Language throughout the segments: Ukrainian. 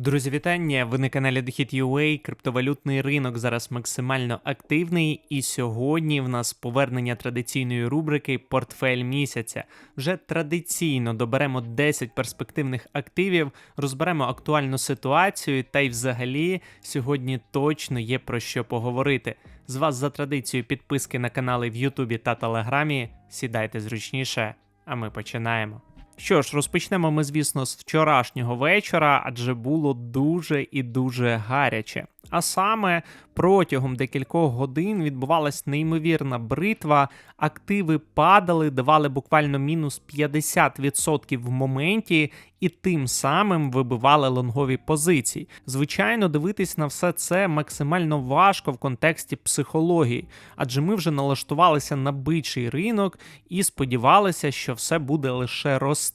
Друзі, вітання! Ви на каналі Дохід.ua. Криптовалютний ринок зараз максимально активний, і сьогодні в нас повернення традиційної рубрики Портфель місяця. Вже традиційно доберемо 10 перспективних активів, розберемо актуальну ситуацію, та й взагалі сьогодні точно є про що поговорити. З вас за традицією підписки на канали в Ютубі та Телеграмі. Сідайте зручніше, а ми починаємо. Що ж, розпочнемо ми, звісно, з вчорашнього вечора, адже було дуже і дуже гаряче. А саме протягом декількох годин відбувалась неймовірна бритва, активи падали, давали буквально мінус 50% в моменті, і тим самим вибивали лонгові позиції. Звичайно, дивитись на все це максимально важко в контексті психології, адже ми вже налаштувалися на бичий ринок і сподівалися, що все буде лише рости.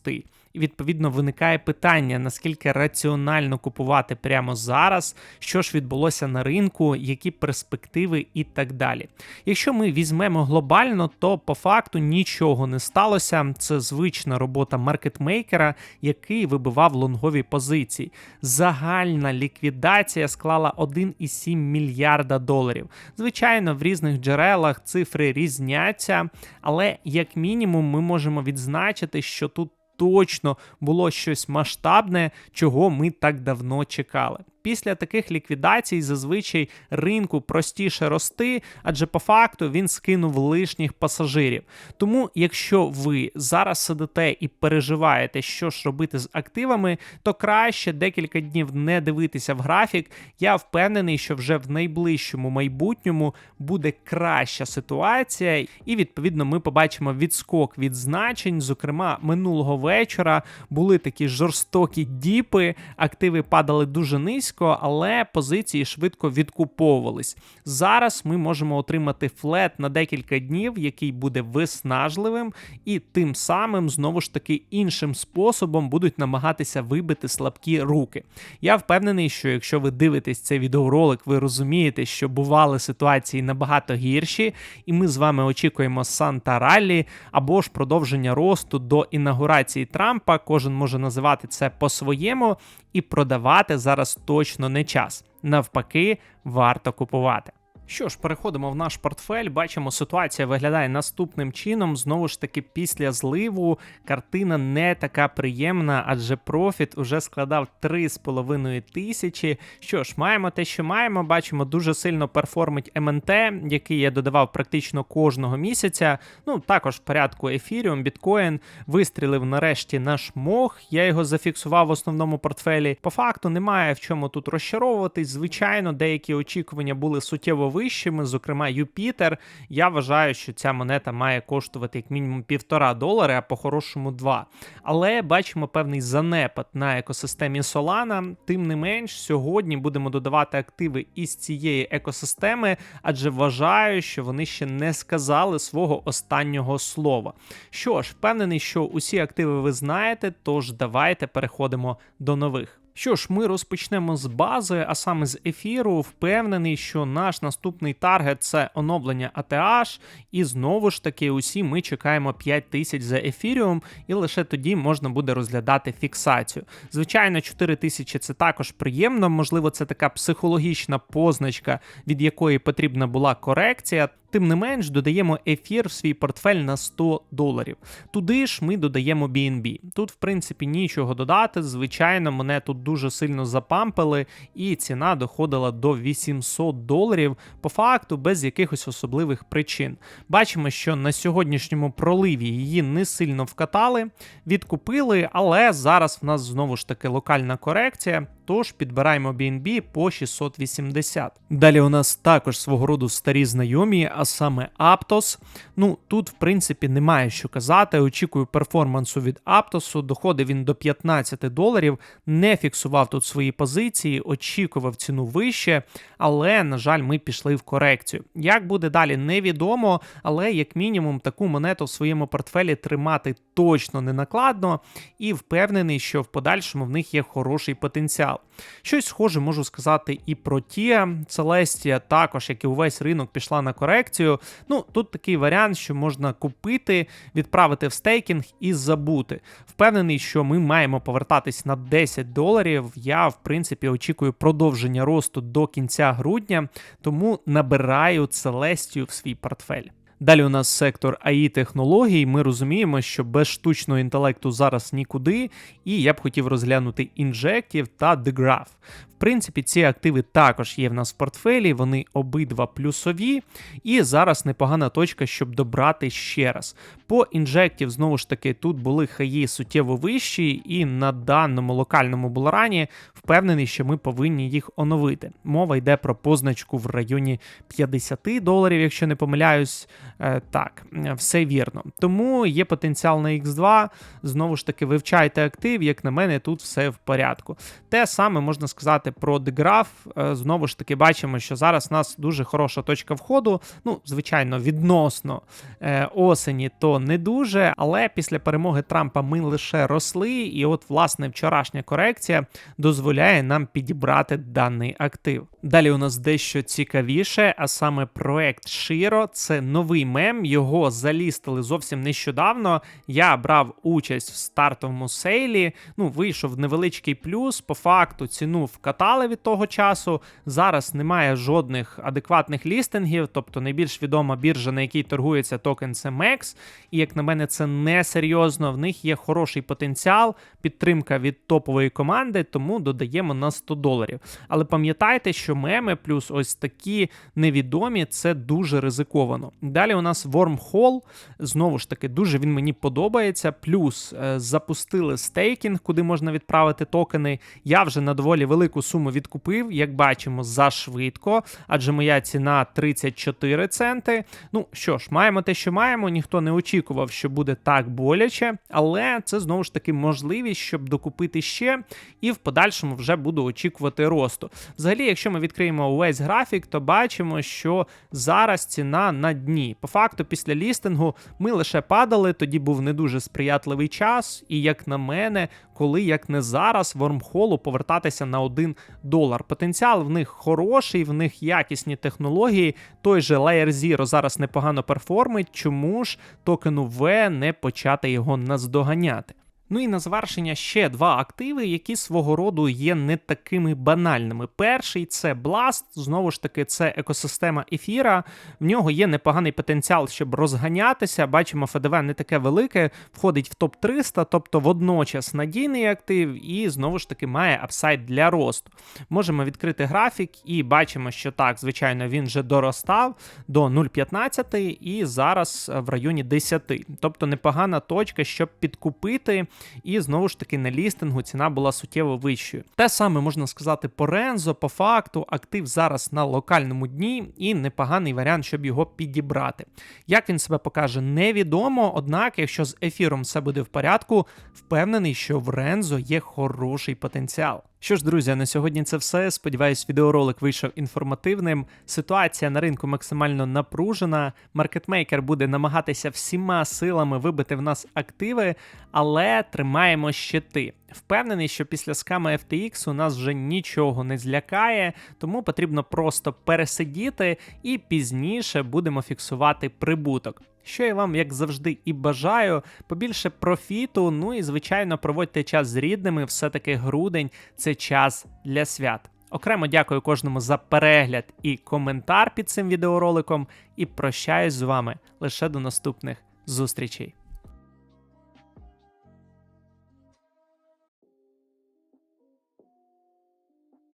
І відповідно виникає питання, наскільки раціонально купувати прямо зараз, що ж відбулося на ринку, які перспективи і так далі. Якщо ми візьмемо глобально, то по факту нічого не сталося. Це звична робота маркетмейкера, який вибивав лонгові позиції. Загальна ліквідація склала 1,7 мільярда доларів. Звичайно, в різних джерелах цифри різняться, але як мінімум ми можемо відзначити, що тут точно було щось масштабне, чого ми так давно чекали. Після таких ліквідацій зазвичай ринку простіше рости, адже по факту він скинув лишніх пасажирів. Тому, якщо ви зараз сидите і переживаєте, що ж робити з активами, то краще декілька днів не дивитися в графік. Я впевнений, що вже в найближчому майбутньому буде краща ситуація, і відповідно ми побачимо відскок від значень. Зокрема, минулого вечора були такі жорстокі діпи, активи падали дуже низько низько, але позиції швидко відкуповувались. Зараз ми можемо отримати флет на декілька днів, який буде виснажливим, і тим самим знову ж таки іншим способом будуть намагатися вибити слабкі руки. Я впевнений, що якщо ви дивитесь цей відеоролик, ви розумієте, що бували ситуації набагато гірші, і ми з вами очікуємо Санта Раллі або ж продовження росту до інаугурації Трампа. Кожен може називати це по-своєму і продавати зараз точно не час. Навпаки, варто купувати. Що ж, переходимо в наш портфель. Бачимо, ситуація виглядає наступним чином. Знову ж таки, після зливу картина не така приємна, адже профіт уже складав 3,5 тисячі. Що ж, маємо те, що маємо. Бачимо, дуже сильно перформить МНТ, який я додавав практично кожного місяця. Ну, також в порядку Ефіріум, біткоін вистрілив нарешті наш мох. Я його зафіксував в основному портфелі. По факту немає в чому тут розчаровуватись. Звичайно, деякі очікування були суттєво вищими, зокрема Юпітер. Я вважаю, що ця монета має коштувати як мінімум півтора долари, а по-хорошому два. Але бачимо певний занепад на екосистемі Solana. Тим не менш, сьогодні будемо додавати активи із цієї екосистеми, адже вважаю, що вони ще не сказали свого останнього слова. Що ж, впевнений, що усі активи ви знаєте, тож давайте переходимо до нових. Що ж, ми розпочнемо з бази, а саме з ефіру. Впевнений, що наш наступний таргет це оновлення ATH, і знову ж таки, усі ми чекаємо 5 тисяч за ефіріум, і лише тоді можна буде розглядати фіксацію. Звичайно, 4 тисячі це також приємно. Можливо, це така психологічна позначка, від якої потрібна була корекція. Тим не менш, додаємо ефір в свій портфель на 100 доларів. Туди ж ми додаємо BNB. Тут, в принципі, нічого додати. Звичайно, мене тут дуже сильно запампили, і ціна доходила до 800 доларів, по факту, без якихось особливих причин. Бачимо, що на сьогоднішньому проливі її не сильно вкатали, відкупили, але зараз в нас знову ж таки локальна корекція. Тож підбираємо BNB по 680. Далі у нас також свого роду старі знайомі, а саме Aptos. Ну тут, в принципі, немає що казати. Очікую перформансу від Aptos. Доходив він до 15 доларів, не фіксував тут свої позиції, очікував ціну вище, але, на жаль, ми пішли в корекцію. Як буде далі, невідомо, але як мінімум таку монету в своєму портфелі тримати точно не накладно, і впевнений, що в подальшому в них є хороший потенціал. Потенціал. Щось схоже можу сказати і про ті. Целестія також, як і увесь ринок, пішла на корекцію. Ну, тут такий варіант, що можна купити, відправити в стейкінг і забути. Впевнений, що ми маємо повертатись на 10 доларів. Я, в принципі, очікую продовження росту до кінця грудня, тому набираю Целестію в свій портфель. Далі у нас сектор АІ технологій. Ми розуміємо, що без штучного інтелекту зараз нікуди, і я б хотів розглянути інжектів та DeGraph. Принципі, ці активи також є в нас в портфелі, вони обидва плюсові, і зараз непогана точка, щоб добрати ще раз. По Injective, знову ж таки, тут були хаї суттєво вищі, і на даному локальному булрані впевнений, що ми повинні їх оновити. Мова йде про позначку в районі 50 доларів, якщо не помиляюсь. Е, так, все вірно. Тому є потенціал на X2. Знову ж таки, вивчайте актив, як на мене, тут все в порядку. Те саме можна сказати про деграф. Знову ж таки, бачимо, що зараз у нас дуже хороша точка входу. Ну, звичайно, відносно е, осені, то не дуже, але після перемоги Трампа ми лише росли, і от, власне, вчорашня корекція дозволяє нам підібрати даний актив. Далі у нас дещо цікавіше, а саме проект Shiro. Це новий мем, його залістили зовсім нещодавно. Я брав участь в стартовому сейлі. Ну, вийшов невеличкий плюс. По факту ціну вкатали від того часу. Зараз немає жодних адекватних лістингів, тобто найбільш відома біржа, на якій торгується токен, це MEX. І як на мене, це не серйозно. В них є хороший потенціал, підтримка від топової команди, тому додаємо на 100 доларів. Але пам'ятайте, що меми плюс ось такі невідомі це дуже ризиковано. Далі у нас Wormhole, знову ж таки, дуже він мені подобається. Плюс е, запустили стейкінг, куди можна відправити токени. Я вже на доволі велику суму відкупив, як бачимо, за швидко, адже моя ціна 34 центи. Ну що ж, маємо те, що маємо. Ніхто не очікував, що буде так боляче, але це знову ж таки можливість, щоб докупити ще, і в подальшому вже буду очікувати росту. Взагалі, якщо ми відкриємо увесь графік, то бачимо, що зараз ціна на дні. По факту, після лістингу ми лише падали, тоді був не дуже сприятливий час, і як на мене, коли як не зараз, вормхолу повертатися на 1 долар. Потенціал в них хороший, в них якісні технології. Той же Layer Zero зараз непогано перформить. Чому ж токену V не почати його наздоганяти? Ну і на завершення ще два активи, які свого роду є не такими банальними. Перший це Blast, знову ж таки, це екосистема ефіра. В нього є непоганий потенціал, щоб розганятися. Бачимо, ФДВ не таке велике, входить в топ-300, тобто водночас надійний актив, і знову ж таки має апсайд для росту. Можемо відкрити графік і бачимо, що так, звичайно, він вже доростав до 0,15 і зараз в районі 10. Тобто непогана точка, щоб підкупити. І знову ж таки на лістингу ціна була суттєво вищою. Те саме можна сказати по Рензо, по факту, актив зараз на локальному дні і непоганий варіант, щоб його підібрати. Як він себе покаже, невідомо. Однак, якщо з ефіром все буде в порядку, впевнений, що в Рензо є хороший потенціал. Що ж, друзі, на сьогодні це все. Сподіваюсь, відеоролик вийшов інформативним. Ситуація на ринку максимально напружена. Маркетмейкер буде намагатися всіма силами вибити в нас активи, але тримаємо щити. Впевнений, що після сками FTX у нас вже нічого не злякає, тому потрібно просто пересидіти і пізніше будемо фіксувати прибуток. Що я вам, як завжди, і бажаю, побільше профіту. Ну і звичайно, проводьте час з рідними. Все-таки грудень це час для свят. Окремо дякую кожному за перегляд і коментар під цим відеороликом. І прощаюсь з вами лише до наступних зустрічей.